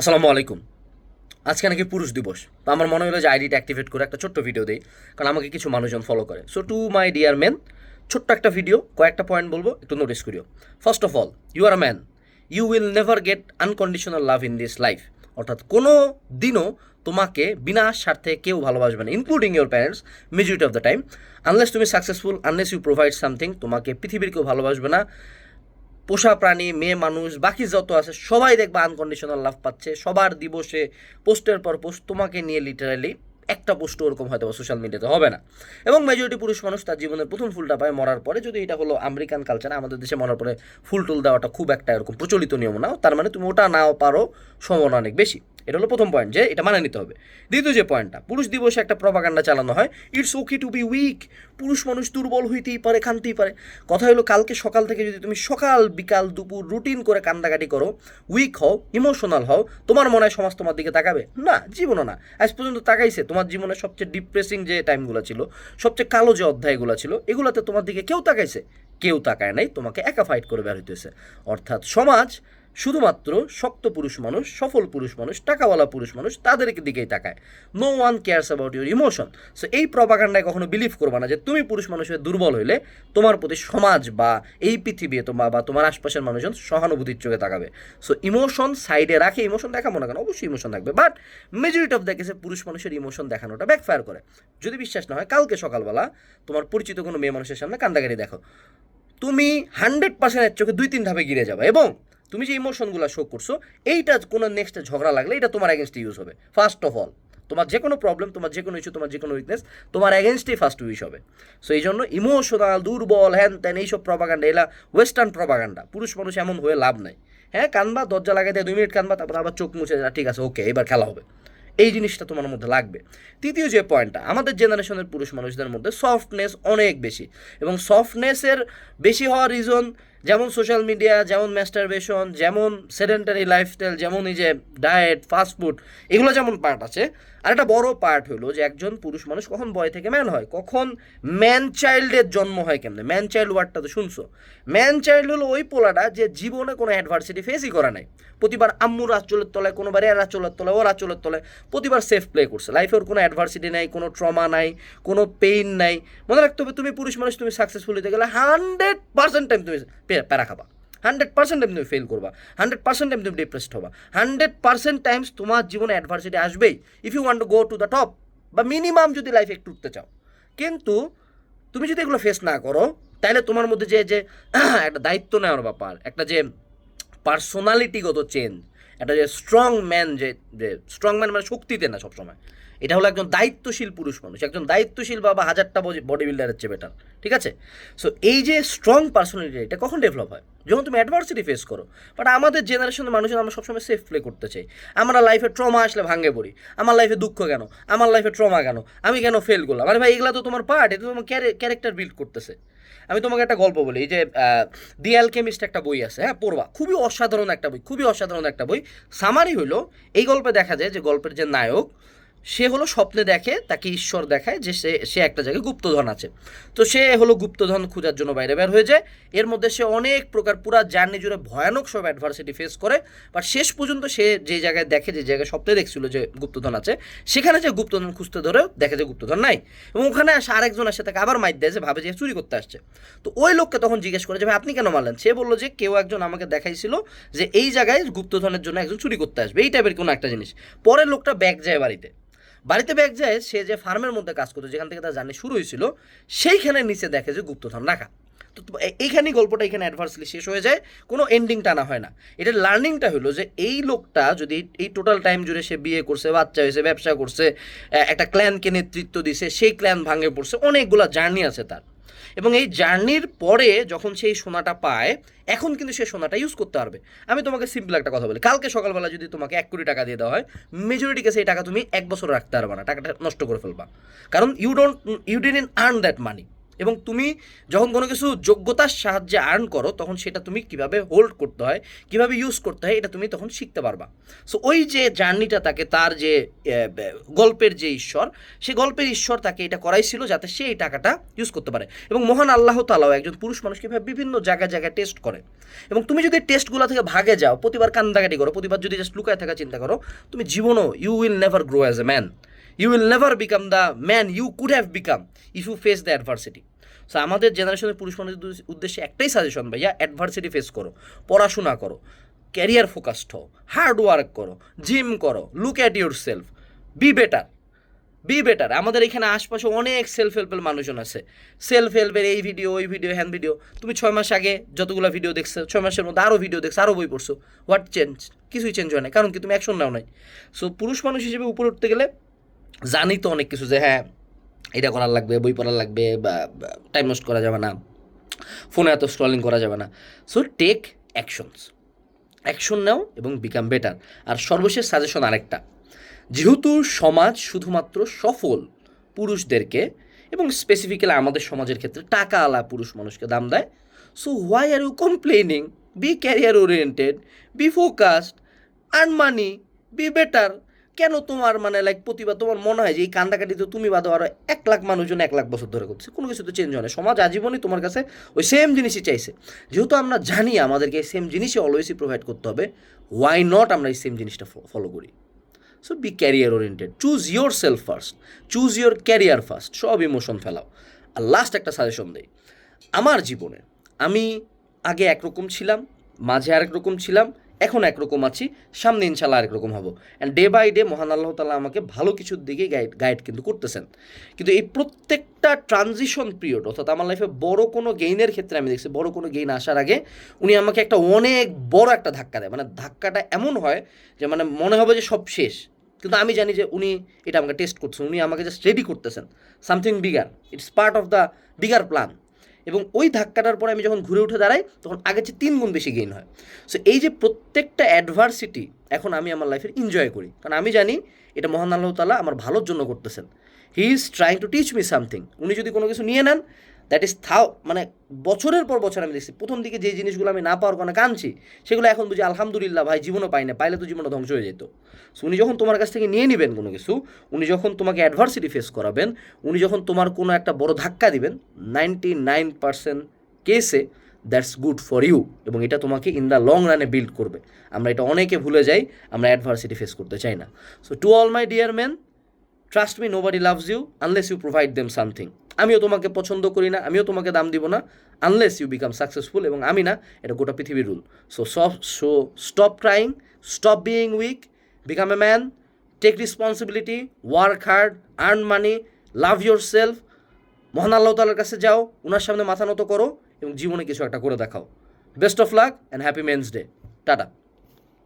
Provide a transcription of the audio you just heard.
আসসালামু আলাইকুম। আজকে নাকি পুরুষ দিবস। তো আমার মনে হলো যে আইডিটা অ্যাক্টিভেট করে একটা ছোট্ট ভিডিও দিই, কারণ আমাকে কিছু মানুষজন ফলো করে। So to my dear men ছোট্ট একটা ভিডিও কয়েকটা পয়েন্ট বলব, একটু নোটিস করিও। First of all you are man you will never get unconditional love in this life অর্থাৎ কোনো দিনও তোমাকে বিনা স্বার্থে কেউ ভালোবাসবে না including your parents majority of the time unless তুমি successful unless you provide something তোমাকে পৃথিবীর কেউ ভালোবাসবে না পোষা প্রাণী, মেয়ে মানুষ, বাকি যত আছে, সবাই দেখবা আনকন্ডিশনাল লাভ পাচ্ছে। সবার দিবসে, পোস্টের পর পোস্ট তোমাকে নিয়ে লিটারালি একটা পোস্ট ওরকম হয়তো সোশ্যাল মিডিয়াতে হবে না। এবং মেজরিটি পুরুষ মানুষ তার জীবনের প্রথম ফুলটা পায় মরার পরে। যদি এটা হলো আমেরিকান কালচার আমাদের দেশে মরার পরে ফুল টুল দেওয়াটা খুব একটা এরকম প্রচলিত নিয়ম না। তার মানে তুমি ওটা নাও পারো সম্ভাবনা অনেক বেশি। এটা হলো প্রথম পয়েন্ট যে এটা মানে নিতে হবে। দ্বিতীয় যে পয়েন্টটা পুরুষ দিবসে একটা প্রপাগান্ডা চালানো হয় it's okay to be weak পুরুষ মানুষ দুর্বল হইতেই পারে কানতেই পারে। কথা হলো, কালকে সকাল থেকে যদি তুমি সকাল, বিকাল, দুপুর রুটিন করে কান্দাকাটি করো উইক হও ইমোশনাল হও, তোমার মনে হয় সমাজ তোমার দিকে তাকাবে? না, জীবনও না। আজ পর্যন্ত তাকাইছে, তোমার জীবনে সবচেয়ে ডিপ্রেসিং যে টাইমগুলো ছিল, সবচেয়ে কালো যে অধ্যায়গুলো ছিল, এগুলোতে তোমার দিকে কেউ তাকাইছে? কেউ তাকায় নাই, তোমাকে একা ফাইট করে বের হইতেছে। অর্থাৎ সমাজ শুধুমাত্র শক্ত পুরুষ মানুষ, সফল পুরুষ মানুষ, টাকাওয়ালা পুরুষ মানুষ তাদেরকে দিকেই তাকায়। No one cares about your emotion so এই প্রপাগান্ডায় কখনো বিলিভ করবা না যে তুমি পুরুষ মানুষের দুর্বল হইলে তোমার প্রতি সমাজ বা এই পৃথিবী তোমার বা তোমার আশপাশের মানুষজন সহানুভূতির চোখে তাকাবে। সো ইমোশন সাইডে রাখে ইমোশন দেখাবো না কেন? অবশ্যই ইমোশন থাকবে। বাট মেজরিটি অফ দ্য কেসে পুরুষ মানুষের ইমোশন দেখানোটা ব্যাকফায়ার করে। যদি বিশ্বাস না হয়, কালকে সকালবেলা তোমার পরিচিত কোনো মেয়ে মানুষের সামনে কান্দাকারি দেখো। তুমি হান্ড্রেড পার্সেন্টের চোখে দুই তিন ধাপে গিরে যাবে এবং তুমি যে ইমোশনগুলো শো করছ, এইটা কোনো নেক্সটে ঝগড়া লাগলে এটা তোমার এগেনস্টে ইউজ হবে। ফার্স্ট অফ অল তোমার যে কোনো প্রবলেম তোমার যে কোনো ইস্যু তোমার যে কোনো উইকনেস তোমার এগেনস্টেই ফার্স্ট ইউজ হবে। সো এই জন্য ইমোশনাল দুর্বল, হ্যান ত্যান এইসব প্রপাগান্ডা এলা ওয়েস্টার্ন প্রপাগান্ডা পুরুষ মানুষ এমন হয়ে লাভ নাই। হ্যাঁ কানবা, দরজা লাগাই দেয়, দুই মিনিট কানবা, তারপর আবার চোখ মুছে যা ঠিক আছে ওকে এবার খেলা হবে। এই জিনিসটা তোমার মধ্যে লাগবে। তৃতীয় যে পয়েন্টটা আমাদের জেনারেশনের পুরুষ মানুষদের মধ্যে সফটনেস অনেক বেশি। এবং সফটনেসের বেশি হওয়ার রিজন যেমন সোশ্যাল মিডিয়া যেমন ম্যাস্টারবেশন যেমন সেডেন্টারি লাইফস্টাইল যেমন এই যে ডায়েট ফাস্টফুড এগুলো যেমন পার্ট আছে, আর একটা বড় পার্ট হলো যে একজন পুরুষ মানুষ কখন বয় থেকে ম্যান হয়? কখন ম্যান চাইল্ডের জন্ম হয় কেমনে? ম্যান চাইল্ড ওয়ার্ডটা তো শুনছো? ম্যান চাইল্ড হলো ওই পোলাটা যে জীবনে কোনো অ্যাডভার্সিটি ফেসই করে নাই। প্রতিবার আম্মুর আঁচলের তলায়, কোনোবার এর আঁচলের তলায়, ওর আঁচলের তলায়, প্রতিবার সেফ প্লে করছে। লাইফে ওর কোনো অ্যাডভার্সিটি নাই, কোনো ট্রমা নাই, কোনো পেইন নাই। মনে রাখতে হবে তুমি পুরুষ মানুষ, তুমি সাকসেসফুল হতে গেলে হান্ড্রেড পার্সেন্ট টাইম তুমি প্যারা খাবা হান্ড্রেড পার্সেন্ট টাইম তুমি ফেল করবা। হান্ড্রেড পার্সেন্ট টাইম তুমি ডিপ্রেসড হবা। হান্ড্রেড পার্সেন্ট টাইমস তোমার জীবনে অ্যাডভার্সিটি আসবেই। If you want to go to the top বা মিনিমাম যদি লাইফে একটু উঠতে চাও। কিন্তু তুমি যদি এগুলো ফেস না করো তাহলে তোমার মধ্যে যে যে, একটা দায়িত্ব নেওয়ার ব্যাপার, একটা যে পার্সোনালিটিগত চেঞ্জ একটা যে স্ট্রং ম্যান যে যে স্ট্রং ম্যান মানে শক্তিতে না সবসময়। এটা হলো একজন দায়িত্বশীল পুরুষ মানুষ। একজন দায়িত্বশীল বাবা হাজারটা বডি বিল্ডারের চেয়ে বেটার ঠিক আছে? সো এই যে স্ট্রং পার্সোনালিটি এটা কখন ডেভেলপ হয়? যখন তুমি অ্যাডভার্সিটি ফেস করো বাট আমাদের জেনারেশনের মানুষজন আমরা সবসময় সেফ প্লে করতে চাই। আমরা লাইফে ট্রমা আসলে ভাঙে পড়ি। আমার লাইফে দুঃখ কেন? আমার লাইফে ট্রমা কেন? আমি কেন ফেল করলাম? আরে ভাই, এগুলো তো তোমার পার্ট এটা তোমার ক্যারেক্টার বিল্ড করতেছে। আমি তোমাকে একটা গল্প বলি, এই যে দি অ্যালকেমিস্ট একটা বই আছে হ্যাঁ পড়বা। খুবই অসাধারণ একটা বই, খুবই অসাধারণ একটা বই। সামারি হইল, এই গল্পে দেখা যায় যে গল্পের যে নায়ক সে হলো স্বপ্নে দেখে, তাকে ঈশ্বর দেখায় যে সে সে একটা জায়গায় গুপ্তধন আছে। তো সে হলো গুপ্তধন খোঁজার জন্য বাইরে বের হয়ে যায়। এর মধ্যে সে অনেক প্রকার পুরা জার্নি জুড়ে ভয়ানক সব অ্যাডভার্সিটি ফেস করে। বাট শেষ পর্যন্ত সে যে জায়গায় দেখে, যে জায়গায় স্বপ্নে দেখছিল যে গুপ্তধন আছে, সেখানে যে গুপ্তধন খুঁজতে ধরে দেখে যে গুপ্তধন নাই। এবং ওখানে আসে আরেকজন আসে, তাকে আবার মাইর দেয় যে ভাবে যে চুরি করতে আসছে। তো ওই লোককে তখন জিজ্ঞেস করে যে, ভাই, আপনি কেন মারলেন? সে বলল যে, কেউ একজন আমাকে দেখাইছিল যে এই জায়গায় গুপ্তধনের জন্য একজন চুরি করতে আসবে। এই টাইপের কোনো একটা জিনিস। পরে লোকটা ব্যাগ যায় বাড়িতে। বাড়িতে ব্যাগ যায়, সে যে ফার্মের মধ্যে কাজ করতো, যেখান থেকে তার জার্নি শুরু হয়েছিল, সেইখানে নিচে দেখে যে গুপ্তধন রাখা। তো এইখানেই গল্পটা এখানে অ্যাডভার্সলি শেষ হয়ে যায়, কোনো এন্ডিং টানা হয় না। এটার লার্নিংটা হলো যে এই লোকটা যদি এই টোটাল টাইম জুড়ে সে বিয়ে করছে, বাচ্চা হয়েছে, ব্যবসা করছে একটা ক্ল্যানকে নেতৃত্ব দিছে, সেই ক্ল্যান ভাঙে পড়ছে, অনেকগুলো জার্নি আছে তার। এবং এই জার্নির পরে যখন সেই সোনাটা পায়, এখন কিন্তু সে সোনাটা ইউজ করতে পারবে। আমি তোমাকে সিম্পল একটা কথা বলি। কালকে সকালবেলা যদি তোমাকে এক কোটি টাকা দিয়ে দেওয়া হয় মেজরিটি কেসে এই টাকা তুমি এক বছর রাখতে পারবে না, টাকাটা নষ্ট করে ফেলবা। কারণ you don't you didn't earn that money এবং তুমি যখন কোনো কিছু যোগ্যতার সাহায্যে আর্ন করো, তখন সেটা তুমি কীভাবে হোল্ড করতে হয়, কীভাবে ইউজ করতে হয়, এটা তুমি তখন শিখতে পারবা। সো ওই যে জার্নিটা তাকে, তার যে গল্পের যে ঈশ্বর, সে গল্পের ঈশ্বর তাকে এটা করাইছিল যাতে সে এই টাকাটা ইউজ করতে পারে। এবং মহান আল্লাহ তালাও একজন পুরুষ মানুষকে এভাবে বিভিন্ন জায়গায় জায়গায় টেস্ট করে। এবং তুমি যদি টেস্টগুলো থেকে ভাগে যাও, প্রতিবার কান্দাকাটি করো, প্রতিবার যদি জাস্ট লুকায় থাকা চিন্তা করো, তুমি জীবনও you will never grow as a man you will never become the man you could have become if you face the adversity so আমাদের জেনারেশনের পুরুষ মানুষের উদ্দেশ্যে একটাই সাজেশন ভাইয়া অ্যাডভার্সিটি ফেস করো, পড়াশোনা করো ক্যারিয়ার ফোকাসড হও হার্ড ওয়ার্ক করো জিম করো look at yourself be better be better আমাদের এখানে আশপাশে অনেক সেলফ হেল্পের মানুষজন আছে। সেলফ হেল্পের এই ভিডিও ওই ভিডিও হ্যান ভিডিও তুমি ছয় মাস আগে যতগুলো ভিডিও দেখছ, ছয় মাসের মধ্যে আরও ভিডিও দেখছ আরও বই পড়ছো। হোয়াট চেঞ্জ কিছুই চেঞ্জ হয় না কারণ কি তুমি অ্যাকশন নাও নাই। সো পুরুষ মানুষ হিসেবে উপরে উঠতে গেলে জানি তো অনেক কিছু যে হ্যাঁ এটা করার লাগবে, বই পড়ার লাগবে, বা টাইম নষ্ট করা যাবে না, ফোনে এত স্ক্রলিং করা যাবে না। So take actions action now এবং বিকাম বেটার আর সর্বশেষ সাজেশন আরেকটা। যেহেতু সমাজ শুধুমাত্র সফল পুরুষদেরকে এবং স্পেসিফিক্যালি আমাদের সমাজের ক্ষেত্রে টাকা আলা পুরুষ মানুষকে দাম দেয় so why are you complaining be career oriented be focused earn money be better কেন তোমার মানে লাইক প্রতিভা, তোমার মনে হয় যে এই কান্দাকাটি তো তুমি বাদো আরও এক লাখ মানুষজন এক লাখ বছর ধরে করছে? কোনো কিছু তো চেঞ্জ হয় না। সমাজ আজীবনই তোমার কাছে ওই সেম জিনিসই চাইছে। যেহেতু আমরা জানি আমাদেরকে সেম জিনিসই অলওয়েজই প্রোভাইড করতে হবে ওয়াই নট আমরা এই সেম জিনিসটা ফলো করি? So be career oriented choose yourself first choose your career first সব ইমোশন ফেলাও। আর লাস্ট একটা সাজেশন দেই। আমার জীবনে আমি আগে একরকম ছিলাম, মাঝে আরেক রকম ছিলাম এখন একরকম আছি, সামনে ইনশাল্লাহ আরেক রকম হব। অ্যান্ড ডে বাই ডে মহান আল্লাহ তালা আমাকে ভালো কিছুর দিকে গাইড গাইড কিন্তু করতেছেন। কিন্তু এই প্রত্যেকটা ট্রানজিশন পিরিয়ড অর্থাৎ আমার লাইফে বড় কোনো গেইনের ক্ষেত্রে আমি দেখছি, বড় কোনো গেইন আসার আগে উনি আমাকে একটা অনেক বড় একটা ধাক্কা দেয়। মানে ধাক্কাটা এমন হয় যে মানে মনে হবে যে সব শেষ। কিন্তু আমি জানি যে উনি এটা আমাকে টেস্ট করছেন উনি আমাকে জাস্ট রেডি করতেছেন। Something bigger it's part of the bigger plan এবং ওই ধাক্কাটার পরে আমি যখন ঘুরে উঠে দাঁড়াই, তখন আগের চেয়ে তিন গুণ বেশি গেইন হয়। সো এই যে প্রত্যেকটা অ্যাডভার্সিটি এখন আমি আমার লাইফের এনজয় করি। কারণ আমি জানি এটা মহান আল্লাহ তালা আমার ভালোর জন্য করতেছেন। He is trying to teach me something উনি যদি কোনো কিছু নিয়ে নেন দ্যাট ইজ থাও মানে বছরের পর বছর আমি দেখছি। প্রথম দিকে যে জিনিসগুলো আমি না পাওয়ার কারণে কাঁদছি, সেগুলো এখন বুঝি আলহামদুলিল্লাহ ভাই জীবনও পাই না পাইলে তো জীবনও ধ্বংস হয়ে যেত। সো উনি যখন তোমার কাছ থেকে নিয়ে নেবেন কোনো কিছু, উনি যখন তোমাকে অ্যাডভার্সিটি ফেস করাবেন, উনি যখন তোমার কোনো একটা বড় ধাক্কা দিবেন নাইনটি নাইন পার্সেন্ট কেসে দ্যাটস গুড ফর ইউ এবং এটা তোমাকে ইন দ্য লং রানে বিল্ড করবে। আমরা এটা অনেকে ভুলে যাই, আমরা অ্যাডভার্সিটি ফেস করতে চাই না। So to all my dear man trust me nobody loves you unless you provide them something আমিও তোমাকে পছন্দ করি না, আমিও তোমাকে দাম দিব না আনলেস ইউ বিকাম সাকসেসফুল এবং আমি না, এটা গোটা পৃথিবীর রুল সো সব so stop trying stop being weak become a man take responsibility work hard earn money love yourself মহান আল্লাহ তালার কাছে যাও ওনার সামনে মাথা নত করো এবং জীবনে কিছু একটা করে দেখাও। Best of luck and happy men's day tata